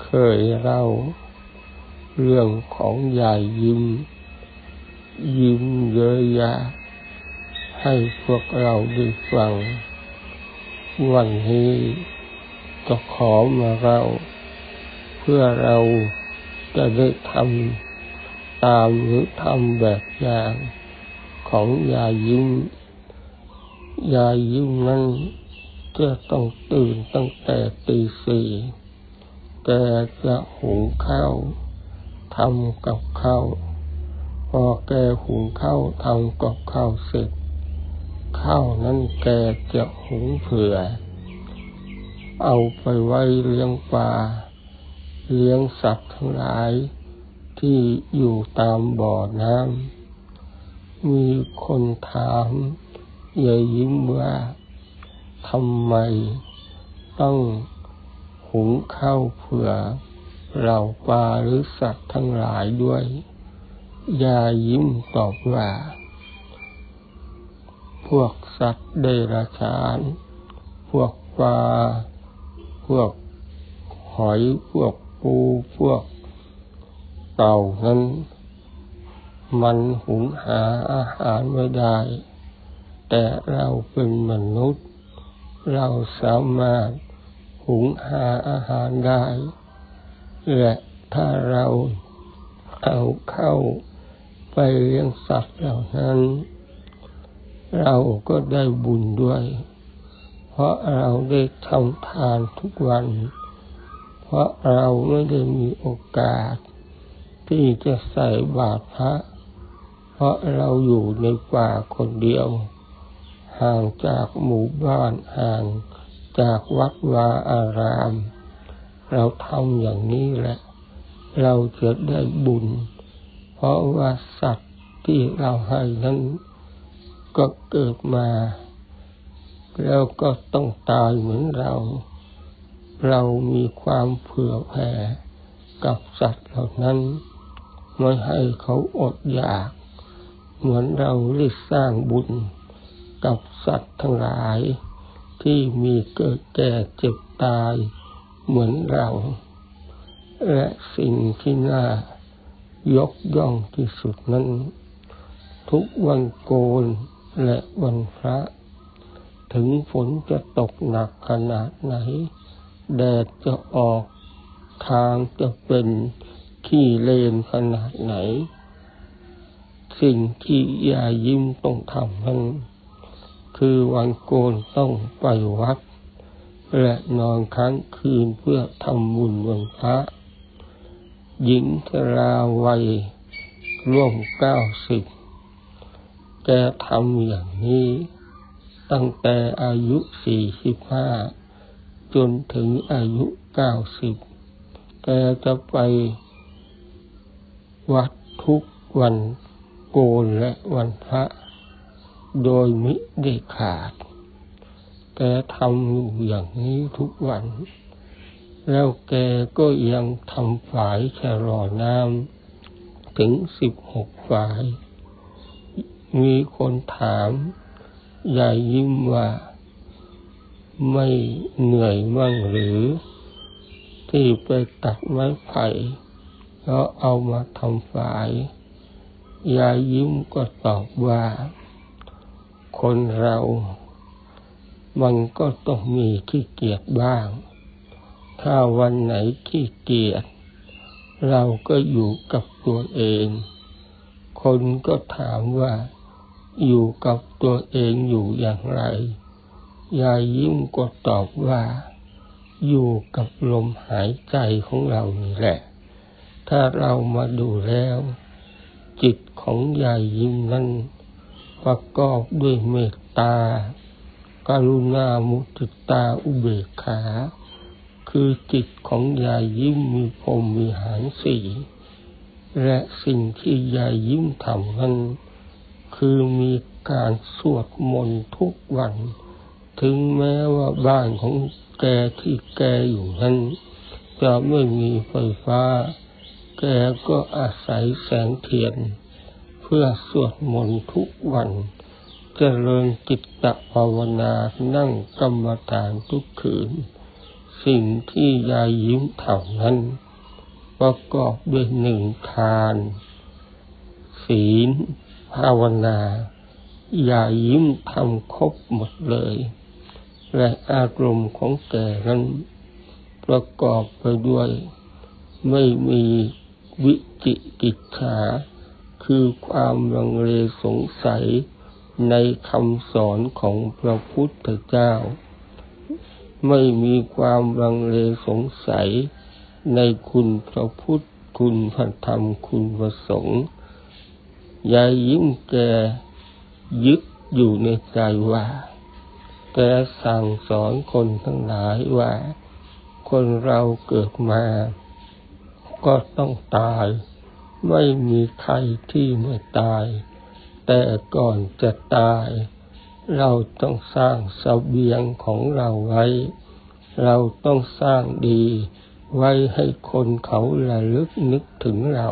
เคยเล่าเรื่องของยายยิ้ม ยิ้มเยอะยะ ให้พวกเราได้ฟัง วันนี้ก็ขอมาเล่าเพื่อเราจะได้ทำตามหรือทำแบบอย่างของยายยิ้ม ยายยิ้มนั้นจะต้องตื่นตั้งแต่ตีสี่ แกจะหุงข้าวทำกับข้าวพอแกหุงข้าวทำกับข้าวเสร็จ ข้าวนั้นแกจะหุงเผื่อ เอาไปไว้เลี้ยงปลาเลี้ยงสัตว์ทั้งหลายที่อยู่ตามบ่อน้ำมีคนถามยายยิ้มว่าทำไมต้อง หุงข้าวเผื่อเราปลาหรือสัตว์ทั้งหลายด้วย ยายิ้มตอบว่า พวกสัตว์เดรัจฉาน พวกปลา พวกหอย พวกปู พวกเต่านั้น มันหุงหาอาหารไม่ได้ แต่เราเป็นมนุษย์ เราสามารถ หุงหาอาหารได้และถ้าเราเอาเข้าไปเลี้ยงสัตว์เหล่านั้น เราก็ได้บุญด้วย เพราะเราได้ทำทานทุกวัน เพราะเราไม่ได้มีโอกาส ที่จะใส่บาตรพระ เพราะเราอยู่ในป่าคนเดียว ห่างจากหมู่บ้านห่าง จากวัดวาอาราม เราทำอย่างนี้แหละ เราจะได้บุญ เพราะว่าสัตว์ที่เราให้นั้นก็เกิดมา แล้วก็ต้องตายเหมือนเรา เรามีความเผื่อแผ่กับสัตว์เหล่านั้นไม่ให้เขาอดอยาก เหมือนเราได้สร้างบุญกับสัตว์ทั้งหลาย ที่มีเกิดแก่เจ็บตายเหมือนเรา และสิ่งที่น่ายกย่องที่สุดนั้น ทุกวันโกนและวันพระ ถึงฝนจะตกหนักขนาดไหน แดดจะออกทางจะเป็นขี้เลนขนาดไหน สิ่งที่ยายิ้มต้องทำนั้น คือวันโกนต้องไปวัด และนอนค้างคืนเพื่อทำบุญวันพระ หญิงชราวัยร่วมเก้าสิบแกทำอย่างนี้ ตั้งแต่อายุสี่สิบห้าจนถึงอายุเก้าสิบแกจะไปวัดทุกวันโกนและวันพระ โดยมิได้ขาด แกทำอยู่อย่างนี้ทุกวัน แล้วแกก็ยังทำฝายชะลอน้ำถึงสิบหกฝาย มีคนถามยายยิ้มว่า ไม่เหนื่อยมั่งหรือ ที่ไปตัดไม้ไผ่แล้วเอามาทำฝาย ยายยิ้มก็ตอบว่า คนเรามันก็ต้องมีขี้เกียจบ้าง ถ้าวันไหนขี้เกียจเราก็อยู่กับตัวเอง คนก็ถามว่าอยู่กับตัวเองอยู่อย่างไร ยายยิ้มก็ตอบว่า อยู่กับลมหายใจของเรานี่แหละ ถ้าเรามาดูแล้ว จิตของยายยิ้มนั้น ประกอบด้วยเมตตากรุณามุติตาอุเบกขา คือจิตของยายยิ้มมีพรมมีหารสี่และสิ่งที่ยายยิ้มทำนั้น คือมีการสวดมนต์ทุกวัน ถึงแม้ว่าบ้านของแกที่แกอยู่นั้น จะไม่มีไฟฟ้า แกก็อาศัยแสงเทียน พื่อสวดมนต์ทุกวันเจริญจิตตภาวนานั่งกรรมฐานทุกคืน สิ่งที่ยายยิ้มทำนั้น ประกอบด้วยหนึ่งทาน ศีล ภาวนายายยิ้มทำครบหมดเลย และอารมณ์ของแกนั้นประกอบไปด้วย ไม่มีวิจิกิจฉา คือความลังเลสงสัยในคำสอนของพระพุทธเจ้า ไม่มีความลังเลสงสัยในคุณพระพุทธคุณพระธรรมคุณพระสงฆ์ยายยิ้มแกยึดอยู่ในใจว่าแกสั่งสอนคนทั้งหลายว่า คนเราเกิดมา ก็ต้องตาย ไม่มีใครที่ไม่ตาย แต่ก่อนจะตาย เราต้องสร้างสเสบียงของเราไว้ เราต้องสร้างดี ไว้ให้คนเขาระลึกนึกถึงเรา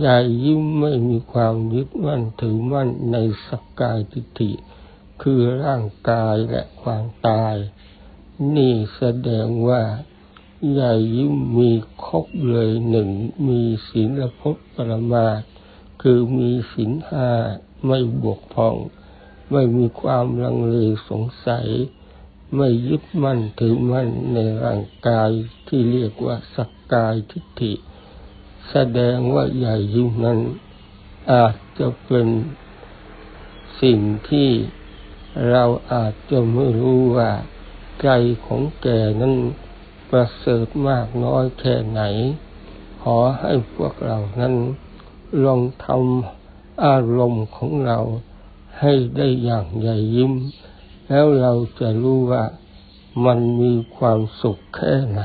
อย่ายิ้มไม่มีความยึดมั่นถือมั่นในสกกายทิฏฐิ คือร่างกายและความตาย นี่แสดงว่า อย่ยิ้มมีครบเลยหนึ่งมีศีลพจน์ปรมาทคือมีศีลห้าไม่บวกพอง ไม่มีความลังเลสงสัย ไม่ยึดมั่นถือมั่นในร่างกายที่เรียกว่าสักกายทิฏฐิ แสดงว่าใหญ่ยิ่งนั้น อาจจะเป็นสิ่งที่เราอาจจะไม่รู้ว่าใจของแกนั้น ประเสริฐมากน้อยแค่ไหน ขอให้พวกเรานั้นลองทำอารมณ์ของเราให้ได้อย่างใหญ่ยิ้ม แล้วเราจะรู้ว่ามันมีความสุขแค่ไหน